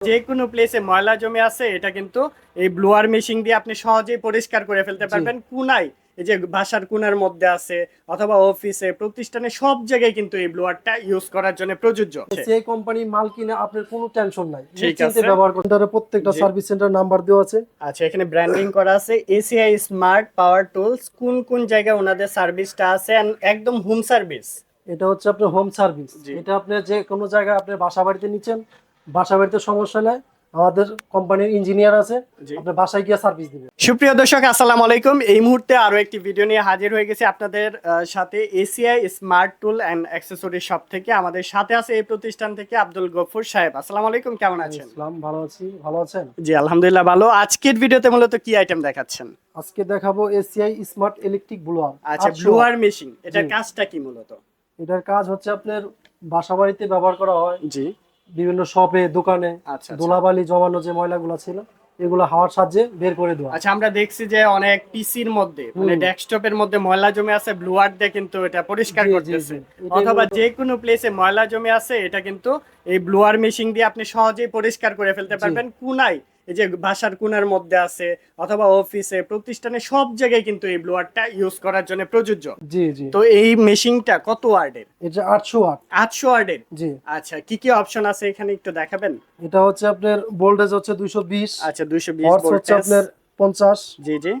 যে কোনো প্লেসে ময়লা জমে আছে এটা কিন্তু এই ব্লোয়ার মেশিন দিয়ে আপনি সহজেই পরিষ্কার করে ফেলতে পারবেন। কুনাই এই যে বাসার কুনার মধ্যে আছে অথবা অফিসে প্রতিষ্ঠানে সব জায়গায় কিন্তু এই ব্লোয়ারটা ইউজ করার জন্য প্রযোজ্য। সেই কোম্পানি মাল কিনে আপনার কোনো টেনশন নাই। নিশ্চিন্তে ব্যবহার করতে পারে প্রত্যেকটা সার্ভিস সেন্টার নাম্বার দেওয়া আছে। আচ্ছা এখানে ব্র্যান্ডিং করা আছে। এসিআই স্মার্ট পাওয়ার টুলস কোন কোন জায়গায় ওনাদের সার্ভিসটা আছে? একদম হোম সার্ভিস এটা হচ্ছে আপনার হোম সার্ভিস এটা আপনি যে কোনো জায়গায় আপনি বাসা বাড়িতে নিচ্ছেন বাসা বাড়িতে সমস্যা নাই আমাদের কোম্পানির ইঞ্জিনিয়ার আছে আপনি বাসায় গিয়ে সার্ভিস দিবে সুপ্রিয় দর্শক আসসালামু আলাইকুম। এই মুহূর্তে আরও একটি ভিডিও নিয়ে হাজির হয়ে গেছি আপনাদের সাথে ACI smart tool accessory shop থেকে। আমাদের সাথে আছে এই প্রতিষ্ঠান থেকে আব্দুল গফুর সাহেব। আসসালামু আলাইকুম কেমন আছেন? ইসলাম ভালো আছি। ভালো আছেন? জি আলহামদুলিল্লাহ ভালো। আজকের ভিডিওতে মূলত কি আইটেম দেখাচ্ছেন? আজকে দেখাবো এসিআই স্মার্ট ইলেকট্রিক ব্লুয়ার আচ্ছা ব্লুয়ার মেশিন এটার কাজটা কি মূলত? এটার কাজ হচ্ছে আপনার বাসা বাড়িতে ব্যবহার করা হয়। জি। বিভিন্ন শপে দোকানে আচ্ছা আচ্ছা। ধুলাবালি জমানো যে ময়লাগুলো ছিল এগুলো হাওয়ার সাহায্যে বের করে দেওয়া। আচ্ছা আমরা দেখছি যে অনেক পিসির মধ্যে মানে। ডেস্কটপের মধ্যে ময়লা জমে আছে ব্লু আর্ট দিয়ে কিন্তু এটা পরিষ্কার করতেছে। অথবা যে কোনো প্লেসে ময়লা জমে আছে এটা কিন্তু এই ব্লু আর মেশিন দিয়ে আপনি সহজেই পরিষ্কার করে ফেলতে পারবেন। কুনাই এই যে বাসার কুনার মধ্যে আছে অথবা অফিসে প্রতিষ্ঠানে সব জায়গায় কিন্তু এই ব্লোয়ারটা ইউজ করার জন্য প্রযোজ্য। জি জি। তো এই মেশিনটা কত ওয়ার্ডের এটা আটশো আট আটশো ওয়ার্ডের জি। আচ্ছা কি কি অপশন আছে এখানে একটু দেখাবেন? এটা হচ্ছে আপনার ভোল্টেজ হচ্ছে দুইশো বিশ আচ্ছা দুইশো বিশ হচ্ছে আপনার পঞ্চাশ জি জি।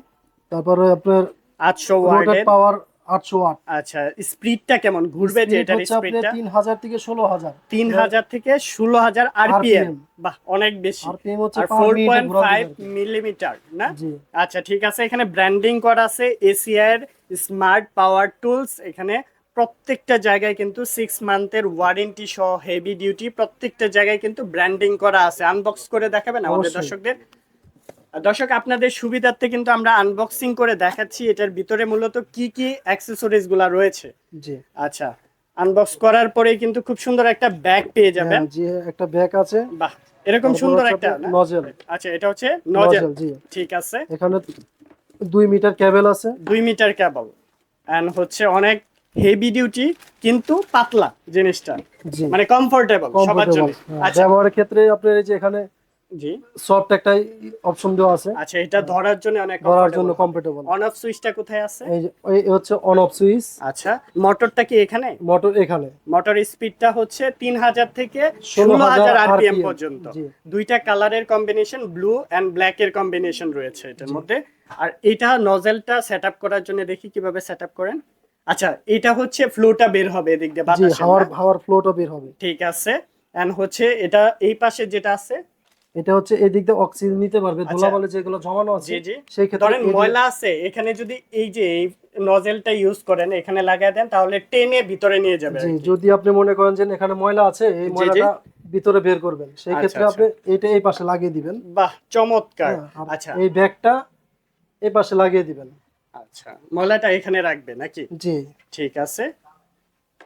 তারপরে আপনার আটশো রোটেট ওয়ার্ডের পাওয়ার আটশো আট। আচ্ছা স্পিডটা কেমন? ঘুরবে যে Speed এটার স্পিডটা? তিন হাজার থেকে ষোলো হাজার। তিন হাজার থেকে ষোলো হাজার আরপিএম। বাহ অনেক বেশি। আরপিএম হচ্ছে ফোর পয়েন্ট ফাইভ মিলিমিটার না? আচ্ছা ঠিক আছে এখানে ব্র্যান্ডিং করা আছে এসিআর স্মার্ট পাওয়ার টুলস এখানে প্রত্যেকটা জায়গায় কিন্তু সিক্স মান্থের ওয়ারেন্টি সহ হেভি ডিউটি প্রত্যেকটা জায়গায় কিন্তু ব্র্যান্ডিং করা আছে। আনবক্স করে দেখাবেন আমাদের। দর্শকদের। দর্শক আপনাদের সুবিধার্থে কিন্তু আমরা আনবক্সিং করে দেখাচ্ছি এটার ভিতরে মূলত কি কি অ্যাক্সেসরিজগুলা রয়েছে। জি। আচ্ছা আনবক্স করার পরে কিন্তু খুব সুন্দর একটা ব্যাগ পেয়ে যাবেন। হ্যাঁ, জি একটা ব্যাগ আছে। বাহ এরকম সুন্দর একটা? নজেল আচ্ছা এটা হচ্ছে নজেল ঠিক আছে। এখানে দুই মিটার কেবল আছে। দুই মিটার কেবল এন্ড হচ্ছে অনেক হেভি ডিউটি কিন্তু পাতলা জিনিসটা। মানে কমফোর্টেবল সবার জন্য। আচ্ছা। ব্যবহারের ক্ষেত্রে আপনার এই যে এখানে জি। সফট একটা অপশন দেওয়া আছে। আচ্ছা এটা ধরার জন্য অনেক ধরার জন্য কমফোর্টেবল অন অফ সুইচটা কোথায় আছে? এই যে হচ্ছে অন অফ সুইচ আচ্ছা মোটরটা কি এখানে? মোটর এখানে। মোটর স্পিডটা হচ্ছে তিন হাজার থেকে ষোলো 16,000 হাজার আরপিএম পর্যন্ত। দুইটা কালারের কম্বিনেশন ব্লু অ্যান্ড ব্ল্যাক এর কম্বিনেশন রয়েছে এটার মধ্যে। আর এটা নজেলটা সেট আপ করার জন্য দেখি কীভাবে সেট আপ করেন। আচ্ছা এটা হচ্ছে ফ্লোটা বের হবে এদিক দিয়ে জি বাতাসের হাওয়ার হাওয়ার ফ্লোটা বের হবে। ঠিক আছে। এন্ড হচ্ছে এটা এই পাশে যেটা আছে এটা হচ্ছে এদিক দিয়ে অক্সিজেন নিতে পারবে। আচ্ছা। ধুলাবালি যেগুলো জমানো আছে সেই ক্ষেত্রে ধরেন ময়লা আছে এখানে যদি এই যে এই নজেলটা ইউজ করেন এখানে লাগাই দেন তাহলে টেনে ভিতরে নিয়ে যাবে জি যদি আপনি মনে করেন যে এখানে ময়লা আছে এই ময়লাটা ভিতরে বের করবেন। সেই আচ্ছা, ক্ষেত্রে আচ্ছা। আপনি এটা এই পাশে লাগিয়ে দিবেন। বাহ চমৎকার। হ্যাঁ, আচ্ছা। এই ব্যাগটা এই পাশে লাগিয়ে দিবেন। আচ্ছা ময়লাটা এখানে রাখবে নাকি? জি। ঠিক আছে।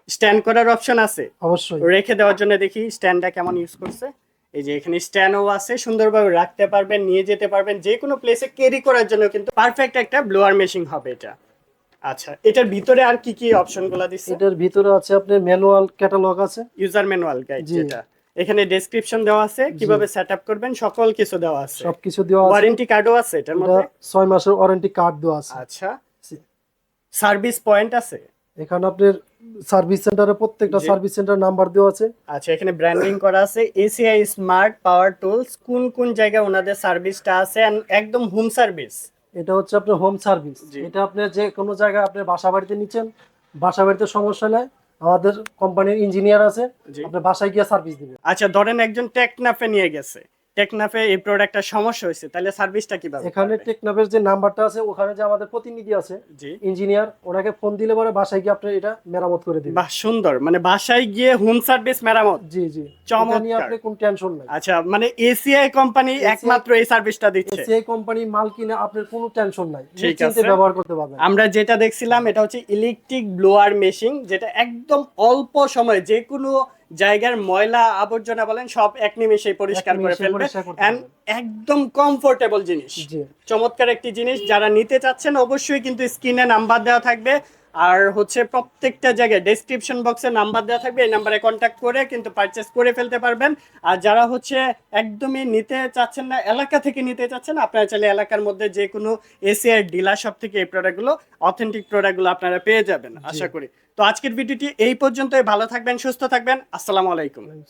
স্ট্যান্ড করার অপশন আছে? অবশ্যই। রেখে দেওয়ার জন্য দেখি স্ট্যান্ডটা কেমন ইউজ করছে? এই যে এখানে স্ট্যান্ডও আছে সুন্দরভাবে রাখতে পারবেন নিয়ে যেতে পারবেন যে কোনো প্লেসে ক্যারি করার জন্য কিন্তু পারফেক্ট একটা ব্লোয়ার মেশিন হবে এটা। আচ্ছা এটার ভিতরে আর কি কি অপশনগুলো দিচ্ছে এটার ভিতরে আছে আপনার ম্যানুয়াল ক্যাটালগ আছে। User manual guide. যেটা। এখানে ডেসক্রিপশন দেওয়া আছে কীভাবে সেট আপ করবেন সকল কিছু দেওয়া আছে। সবকিছু দেওয়া আছে। ওয়ারেন্টি কার্ডও আছে এটার এটা মধ্যে? ছয় মাসের ওয়ারেন্টি কার্ড দেওয়া আছে। আচ্ছা। সার্ভিস পয়েন্ট আছে? এখানে আপনার সার্ভিস সেন্টারে প্রত্যেকটা সার্ভিস সেন্টার নাম্বার দেওয়া আছে। আচ্ছা এখানে ব্র্যান্ডিং করা আছে। এসিআই স্মার্ট পাওয়ার টুলস কোন কোন জায়গায় ওনাদের সার্ভিসটা আছে? একদম হোম সার্ভিস এটা হচ্ছে আপনার হোম সার্ভিস এটা আপনি যে কোনো জায়গায় আপনি বাসা বাড়িতে নিচ্ছেন বাসা বাড়িতে সমস্যা নাই। আমাদের কোম্পানির ইঞ্জিনিয়ার আছে। আপনি বাসায় গিয়ে সার্ভিস দিবেন। আচ্ছা ধরেন একজন টেকনাফে নিয়ে গেছে। টেকনাফে এই প্রোডাক্টটা সমস্যা হয়েছে তাহলে সার্ভিসটা কীভাবে এখানে টেকনাফের যে নাম্বারটা আছে ওখানে যে আমাদের প্রতিনিধি আছে জি। ইঞ্জিনিয়ার ওনাকে ফোন দিলে পরে বাসায় গিয়ে আপনি এটা মেরামত করে দিবেন। বাহ সুন্দর। মানে বাসায় গিয়ে হোম সার্ভিস মেরামত? জি জি। চমৎকার। আপনি কোন টেনশন নাই। আচ্ছা মানে এসিআই কোম্পানি একমাত্র এই সার্ভিসটা দিচ্ছে? এসিআই কোম্পানি মাল কিনে আপনার কোনো টেনশন নাই। ঠিক আছে। ব্যবহার করতে পারবেন। আমরা যেটা দেখছিলাম এটা হচ্ছে ইলেকট্রিক ব্লোয়ার মেশিন যেটা একদম অল্প সময়ে যে কোনো জায়গার ময়লা আবর্জনা বলেন সব এক নিমেষেই পরিষ্কার করে ফেলবে। এন্ড একদম কমফোর্টেবল জিনিস। চমৎকার একটি জিনিস যারা নিতে চাচ্ছেন অবশ্যই কিন্তু স্ক্রিনে নাম্বার দেওয়া থাকবে। আর হচ্ছে প্রত্যেকটা জায়গায় ডেসক্রিপশন বক্সে নাম্বার দেওয়া থাকবে এই নাম্বারে কন্ট্যাক্ট করে কিন্তু পারচেস করে ফেলতে পারবেন। আর যারা হচ্ছে একদমই নিতে চাচ্ছেন না এলাকা থেকে নিতে চাচ্ছেন আপনারা চাইলে এলাকার মধ্যে যে কোনো এসিআর ডিলার শপ থেকে এই প্রোডাক্টগুলো অথেন্টিক প্রোডাক্টগুলো আপনারা পেয়ে যাবেন আশা করি। তো আজকের ভিডিওটি এই পর্যন্তই ভালো থাকবেন সুস্থ থাকবেন আসসালামু আলাইকুম।